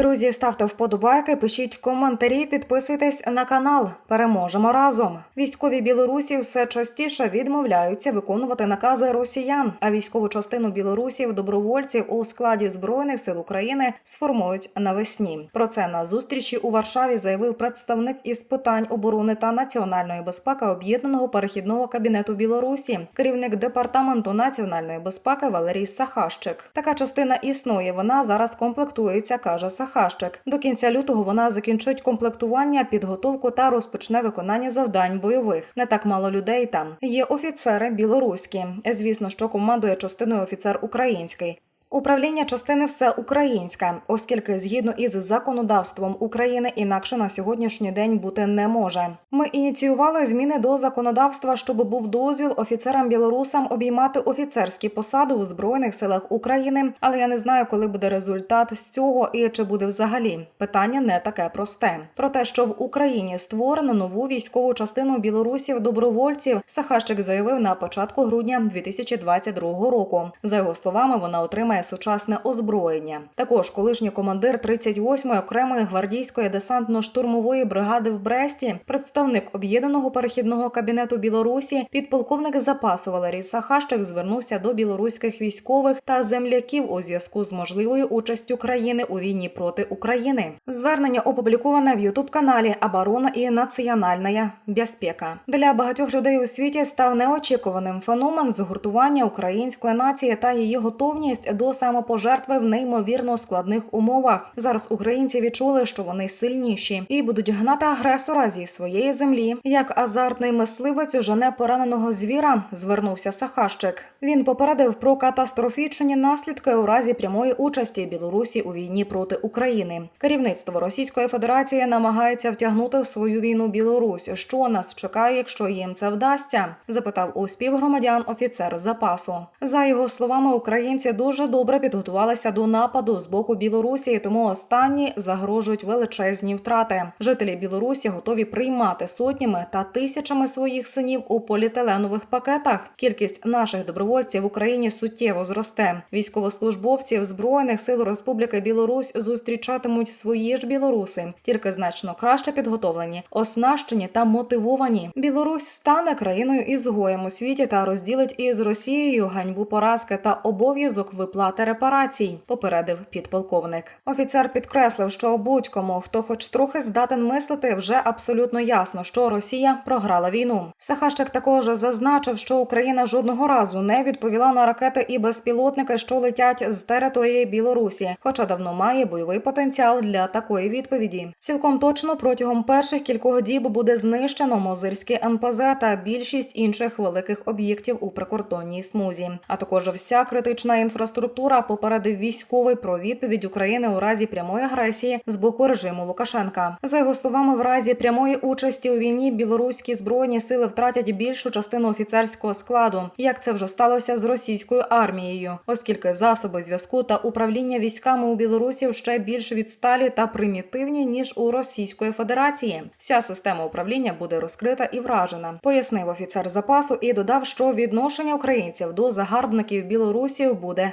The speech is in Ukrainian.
Друзі, ставте вподобайки, пишіть коментарі, підписуйтесь на канал. Переможемо разом. Військові Білорусі все частіше відмовляються виконувати накази росіян. А військову частину білорусів добровольців у складі збройних сил України сформують навесні. Про це на зустрічі у Варшаві заявив представник із питань оборони та національної безпеки об'єднаного перехідного кабінету Білорусі, керівник департаменту національної безпеки Валерій Сахащик. Така частина існує. Вона зараз комплектується, каже Сахащик. До кінця лютого вона закінчить комплектування, підготовку та розпочне виконання завдань бойових. Не так мало людей там. Є офіцери білоруські. Звісно, що командує частиною офіцер український. Управління частини все українське, оскільки згідно із законодавством України інакше на сьогоднішній день бути не може. Ми ініціювали зміни до законодавства, щоб був дозвіл офіцерам білорусам обіймати офіцерські посади у збройних силах України. Але я не знаю, коли буде результат з цього і чи буде взагалі. Питання не таке просте. Про те, що в Україні створено нову військову частину білорусів добровольців, Сахащик заявив на початку грудня 2022 року. За його словами, вона отримає сучасне озброєння. Також колишній командир 38-ї окремої гвардійської десантно-штурмової бригади в Бресті, представник об'єднаного перехідного кабінету Білорусі, підполковник запасу Валерій Сахащик звернувся до білоруських військових та земляків у зв'язку з можливою участю країни у війні проти України. Звернення опубліковане в Ютуб каналі Оборона і Національна безпека. Для багатьох людей у світі став неочікуваним феномен згуртування української нації та її готовність до самопожертви в неймовірно складних умовах. Зараз українці відчули, що вони сильніші і будуть гнати агресора зі своєї землі. Як азартний мисливець уже не пораненого звіра звернувся Сахащик. Він попередив про катастрофічні наслідки у разі прямої участі Білорусі у війні проти України. Керівництво Російської Федерації намагається втягнути в свою війну Білорусь. Що нас чекає, якщо їм це вдасться? запитав у співгромадян офіцер запасу. За його словами, українці дуже добре підготувалися до нападу з боку Білорусі, тому останні загрожують величезні втрати. Жителі Білорусі готові приймати сотнями та тисячами своїх синів у поліетиленових пакетах. Кількість наших добровольців в Україні суттєво зросте. Військовослужбовців збройних сил Республіки Білорусь зустрічатимуть свої ж білоруси, тільки значно краще підготовлені, оснащені та мотивовані. Білорусь стане країною ізгоєм у світі та розділить із Росією ганьбу поразки та обов'язок виплати репарацій. Попередив підполковник. Офіцер підкреслив, що будь-кому, хто хоч трохи здатен мислити, вже абсолютно ясно, що Росія програла війну. Сахащик також зазначив, що Україна жодного разу не відповіла на ракети і безпілотники, що летять з території Білорусі, хоча давно має бойовий потенціал для такої відповіді. Цілком точно протягом перших кількох діб буде знищено Мозирський НПЗ та більшість інших великих об'єктів у прикордонній смузі, а також вся критична інфраструктура попередив військовий про відповідь України у разі прямої агресії з боку режиму Лукашенка. За його словами, в разі прямої участі у війні білоруські збройні сили втратять більшу частину офіцерського складу, як це вже сталося з російською армією, оскільки засоби зв'язку та управління військами у Білорусі ще більш відсталі та примітивні ніж у Російської Федерації. Вся система управління буде розкрита і вражена, пояснив офіцер запасу і додав, що відношення українців до загарбників білорусів буде